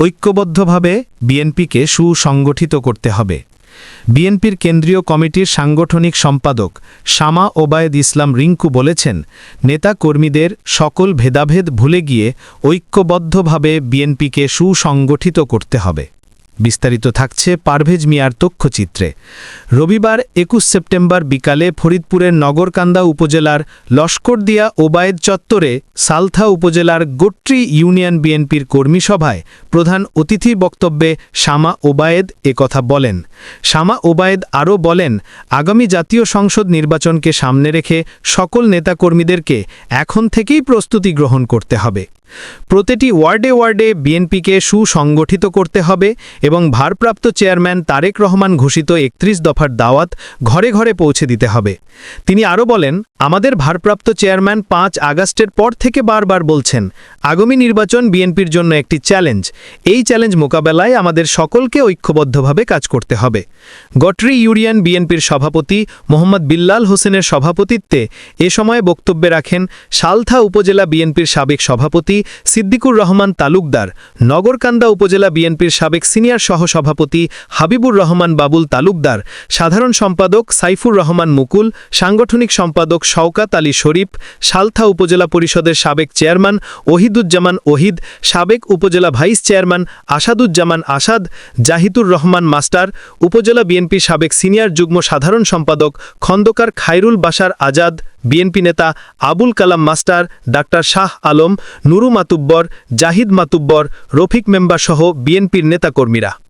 ঐক্যবদ্ধভাবে বিএনপিকে সুসংগঠিত করতে হবে। বিএনপির কেন্দ্রীয় কমিটির সাংগঠনিক সম্পাদক শামা ওবায়দ ইসলাম রিঙ্কু বলেছেন, নেতা কর্মীদের সকল ভেদাভেদ ভুলে গিয়ে ঐক্যবদ্ধভাবে বিএনপিকে সুসংগঠিত করতে হবে। বিস্তারিত থাকছে পারভেজ মিয়ার তথ্যচিত্রে। রবিবার একুশ সেপ্টেম্বর বিকালে ফরিদপুরের নগরকান্দা উপজেলার লস্করদিয়া ওবায়েদ চত্বরে সালথা উপজেলার গোট্রি ইউনিয়ন বিএনপির কর্মী সভায় প্রধান অতিথি বক্তব্যে শামা ওবায়েদ একথা বলেন। শামা ওবায়েদ আরও বলেন, আগামী জাতীয় সংসদ নির্বাচনকে সামনে রেখে সকল নেতাকর্মীদেরকে এখন থেকেই প্রস্তুতি গ্রহণ করতে হবে। প্রতিটি ওয়ার্ডে ওয়ার্ডে বিএনপিকে সুসংগঠিত করতে হবে এবং ভারপ্রাপ্ত চেয়ারম্যান তারেক রহমান ঘোষিত একত্রিশ দফার দাওয়াত ঘরে ঘরে পৌঁছে দিতে হবে। তিনি আরও বলেন, আমাদের ভারপ্রাপ্ত চেয়ারম্যান পাঁচ আগস্টের পর থেকে বারবার বলছেন, আগামী নির্বাচন বিএনপির জন্য একটি চ্যালেঞ্জ। এই চ্যালেঞ্জ মোকাবেলায় আমাদের সকলকে ঐক্যবদ্ধভাবে কাজ করতে হবে। গটরি ইউরিয়ান বিএনপির সভাপতি মোহাম্মদ বিল্লাল হোসেনের সভাপতিত্বে এ সময় বক্তব্যে রাখেন, সালথা উপজেলা বিএনপির সাবেক সভাপতি সিদ্দিকুর রহমান তালুকদার, নগরকান্দা উপজেলা বিএনপির সাবেক সিনিয়র সহসভাপতি হাবিবুর রহমান বাবুল তালুকদার, সাধারণ সম্পাদক সাইফুর রহমান মুকুল, সাংগঠনিক সম্পাদক শওকাত আলী শরীফ, সালথা উপজেলা পরিষদের সাবেক চেয়ারম্যান ওহিদুজ্জামান ওহিদ, সাবেক উপজেলা vice chairman Asaduzzaman Asad, Zahidur Rahman master, উপজেলা বিএনপি সাবেক সিনিয়র যুগ্ম সাধারণ সম্পাদক খন্দকার খায়রুল বাশার আজাদ বিএনপি নেতা Abul Kalam master, doctor Shah Alam, Nuru Matubbar, Zahid Matubbar, Rafiq member সহ বিএনপির নেতাকর্মীরা।